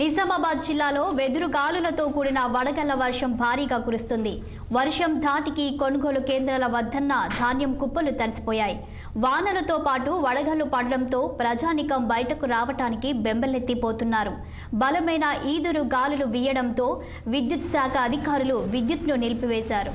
నిజామాబాద్ జిల్లాలో వెదురు గాలులతో కూడిన వడగళ్ళ వర్షం భారీగా కురుస్తుంది. వర్షం ధాటికి కొనుగోలు కేంద్రాల వద్దన్న ధాన్యం కుప్పలు తడిసిపోయాయి. వానలతో పాటు వడగళ్ళు పడడంతో ప్రజానికం బయటకు రావటానికి బెంబెలెత్తిపోతున్నారు. బలమైన ఈదురు గాలులు వీయడంతో విద్యుత్ శాఖ అధికారులు విద్యుత్ను నిలిపివేశారు.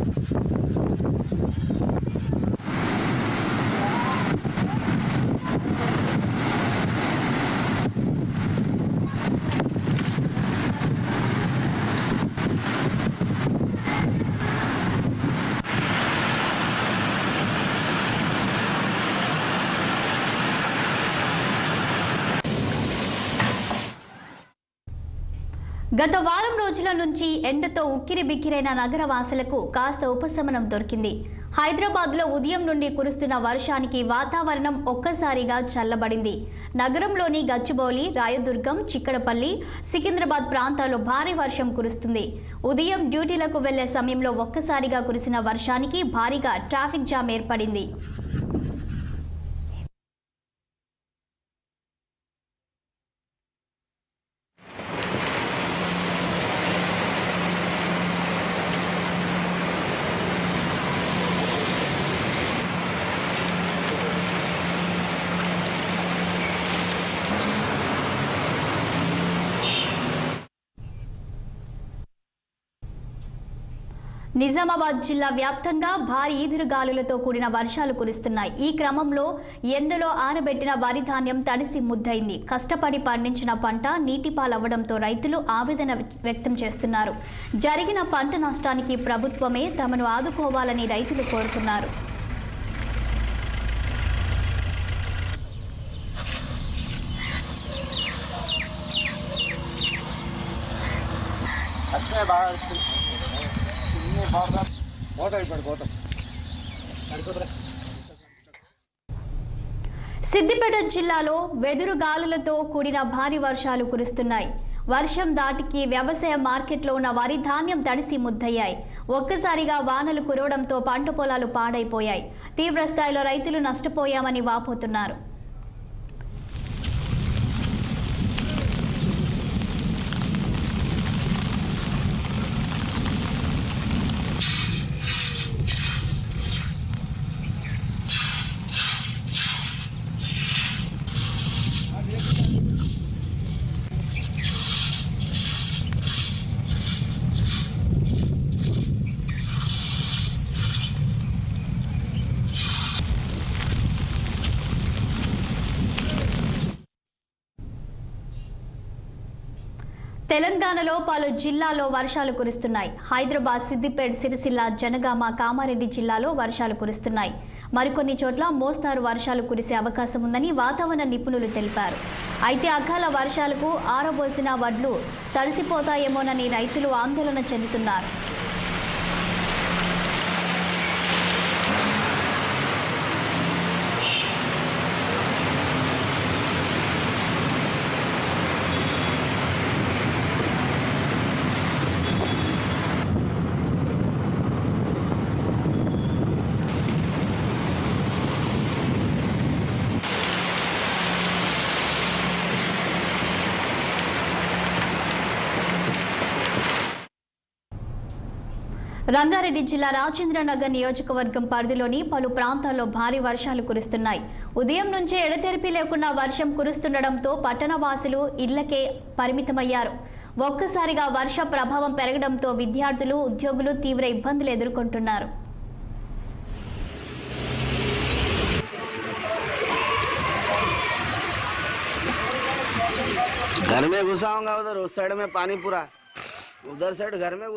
గత వారం రోజుల నుంచి ఎండతో ఉక్కిరి బిక్కిరైన నగర వాసులకు కాస్త ఉపశమనం దొరికింది. హైదరాబాద్లో ఉదయం నుండి కురుస్తున్న వర్షానికి వాతావరణం ఒక్కసారిగా చల్లబడింది. నగరంలోని గచ్చిబౌలి రాయదుర్గం చిక్కడపల్లి సికింద్రాబాద్ ప్రాంతాల్లో భారీ వర్షం కురుస్తుంది. ఉదయం డ్యూటీలకు వెళ్ళే సమయంలో ఒక్కసారిగా కురిసిన వర్షానికి భారీగా ట్రాఫిక్ జామ్ ఏర్పడింది. నిజామాబాద్ జిల్లా వ్యాప్తంగా భారీ ఈదురుగాలులతో కూడిన వర్షాలు కురుస్తున్నాయి. ఈ క్రమంలో ఎండలో ఆరబెట్టిన వరి ధాన్యం తడిసి ముద్దయింది. కష్టపడి పండించిన పంట నీటిపాలవ్వడంతో రైతులు ఆవేదన వ్యక్తం చేస్తున్నారు. జరిగిన పంట నష్టానికి ప్రభుత్వమే తమను ఆదుకోవాలని రైతులు కోరుతున్నారు. బాగా వచ్చినాయి ఇన్ని బాగా పోతాయి ఇప్పుడు పోతాం సిద్దిపేట జిల్లాలో వెదురు గాలులతో కూడిన భారీ వర్షాలు కురుస్తున్నాయి. వర్షం దాటికి వ్యవసాయ మార్కెట్లో ఉన్న వరి ధాన్యం తడిసి ముద్దయ్యాయి. ఒక్కసారిగా వానలు కురవడంతో పంట పొలాలు పాడైపోయాయి. తీవ్ర స్థాయిలో రైతులు నష్టపోయామని వాపోతున్నారు. తెలంగాణలో పలు జిల్లాల్లో వర్షాలు కురుస్తున్నాయి. హైదరాబాద్ సిద్దిపేట సిరిసిల్ల జనగామ కామారెడ్డి జిల్లాలో వర్షాలు కురుస్తున్నాయి. మరికొన్ని చోట్ల మోస్తారు వర్షాలు కురిసే అవకాశం ఉందని వాతావరణ నిపుణులు తెలిపారు. అయితే అకాల వర్షాలకు ఆరబోసిన వడ్లు తడిసిపోతాయేమోనని రైతులు ఆందోళన చెందుతున్నారు. రంగారెడ్డి జిల్లా రాజేంద్రనగర్ నియోజకవర్గం పరిధిలోని పలు ప్రాంతాల్లో భారీ వర్షాలు కురుస్తున్నాయి. ఉదయం నుంచే ఎడతెరిపి లేకుండా వర్షం కురుస్తుండటంతో పట్టణవాసులు ఇళ్ళకే పరిమితమయ్యారు. ఒక్కసారిగా వర్ష ప్రభావం పెరగడంతో విద్యార్థులు ఉద్యోగులు తీవ్ర ఇబ్బందులు ఎదుర్కొంటున్నారు. घर में घुसा उधर उस साइड में पानी पूरा उधर साइड घर में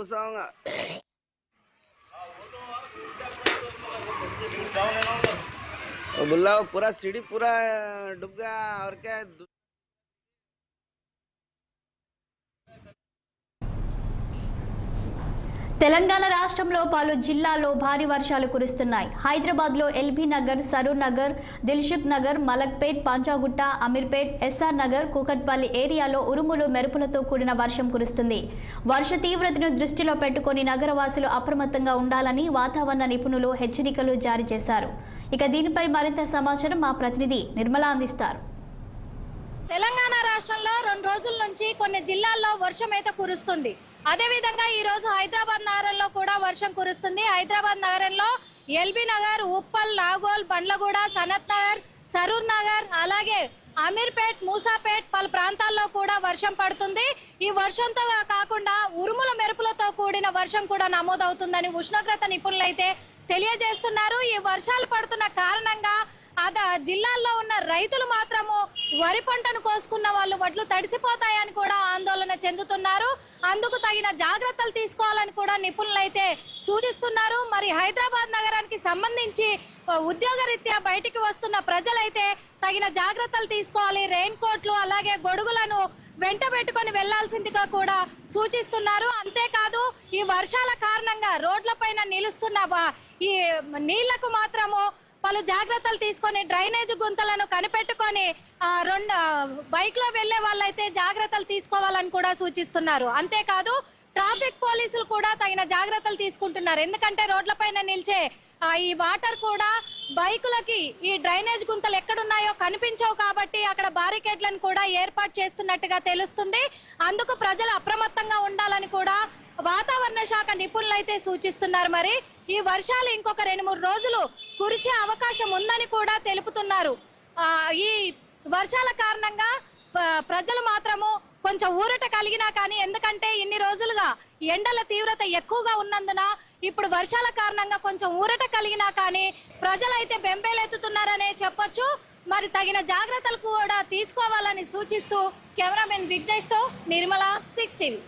बुल्ला वो पूरा सीढ़ी पूरा डूब गया और क्या తెలంగాణ రాష్ట్రంలో పలు జిల్లాల్లో భారీ వర్షాలు కురుస్తున్నాయి. హైదరాబాద్లో ఎల్బీ నగర్ సరూర్ నగర్ దిల్షుక్ నగర్ మలక్పేట్ పాంచాగుట్ట అమీర్పేట్ ఎస్ఆర్ నగర్ కూకట్పల్లి ఏరియాలో ఉరుములు మెరుపులతో కూడిన వర్షం కురుస్తుంది. వర్ష తీవ్రతను దృష్టిలో పెట్టుకుని నగరవాసులు అప్రమత్తంగా ఉండాలని వాతావరణ నిపుణులు హెచ్చరికలు జారీ చేశారు. ఇక దీనిపై మరింత సమాచారం మా ప్రతినిధి నిర్మల అందిస్తారు. తెలంగాణ రాష్ట్రంలో రెండు రోజుల నుంచి కొన్ని జిల్లాల్లో వర్షం అయితే కురుస్తుంది. అదేవిధంగా ఈ రోజు హైదరాబాద్ నగరంలో కూడా వర్షం కురుస్తుంది. హైదరాబాద్ నగరంలో ఎల్బీ నగర్ ఉప్పల్ నాగోల్ బండ్లగూడ సనత్ నగర్ సరూర్ నగర్ అలాగే అమీర్పేట్ మూసాపేట్ పలు ప్రాంతాల్లో కూడా వర్షం పడుతుంది. ఈ వర్షంతో కాకుండా ఉరుముల మెరుపులతో కూడిన వర్షం కూడా నమోదవుతుందని ఉష్ణోగ్రత నిపుణులైతే తెలియజేస్తున్నారు. ఈ వర్షాలు పడుతున్న కారణంగా అద జిల్లాల్లో ఉన్న రైతులు మాత్రము వరి పంటను కోసుకున్న వాళ్ళు వడ్లు తడిసిపోతాయని కూడా ఆందోళన చెందుతున్నారు. అందుకు తగిన జాగ్రత్తలు తీసుకోవాలని కూడా నిపుణులైతే సూచిస్తున్నారు. మరి హైదరాబాద్ నగరానికి సంబంధించి ఉద్యోగరీత్యా బయటికి వస్తున్న ప్రజలైతే తగిన జాగ్రత్తలు తీసుకోవాలి. రెయిన్ కోట్లు అలాగే గొడుగులను వెంట పెట్టుకొని వెళ్ళాల్సిందిగా కూడా సూచిస్తున్నారు. అంతేకాదు ఈ వర్షాల కారణంగా రోడ్లపైన నిలుస్తున్న ఈ నీళ్ళకు మాత్రము పలు జాగ్రత్తలు తీసుకొని డ్రైనేజ్ గుంతలను కనిపెట్టుకొని రెండు బైక్లో బైక్లో వెళ్ళే వాళ్ళైతే జాగ్రత్తలు తీసుకోవాలని కూడా సూచిస్తున్నారు. అంతేకాదు ట్రాఫిక్ పోలీసులు కూడా తగిన జాగ్రత్తలు తీసుకుంటున్నారు. ఎందుకంటే రోడ్లపైన నిలిచే ఈ వాటర్ కూడా బైకులకి ఈ డ్రైనేజ్ గుంతలు ఎక్కడున్నాయో కనిపించవు కాబట్టి అక్కడ బారికేడ్లను కూడా ఏర్పాటు చేస్తున్నట్టుగా తెలుస్తుంది. అందుకు ప్రజలు అప్రమత్తంగా ఉండాలని కూడా వాతావరణ శాఖ నిపుణులు అయితే సూచిస్తున్నారు మరి. ఈ వర్షాలు ఇంకొక రెండు మూడు రోజులు కురిచే అవకాశం ఉందని కూడా తెలుపుతున్నారు. ఈ వర్షాల కారణంగా ప్రజలు మాత్రము కొంచెం ఊరట కలిగినా కానీ ఎందుకంటే ఇన్ని రోజులుగా ఎండల తీవ్రత ఎక్కువగా ఉన్నందున ఇప్పుడు వర్షాల కారణంగా కొంచెం ఊరట కలిగినా కానీ ప్రజలైతే బెంబేలెత్తుతున్నారనే చెప్పొచ్చు. మరి తగిన జాగ్రత్తలు కూడా తీసుకోవాలని సూచిస్తూ కెమెరామెన్ విఘ్నేష్తో నిర్మల సిక్స్ టీవీ.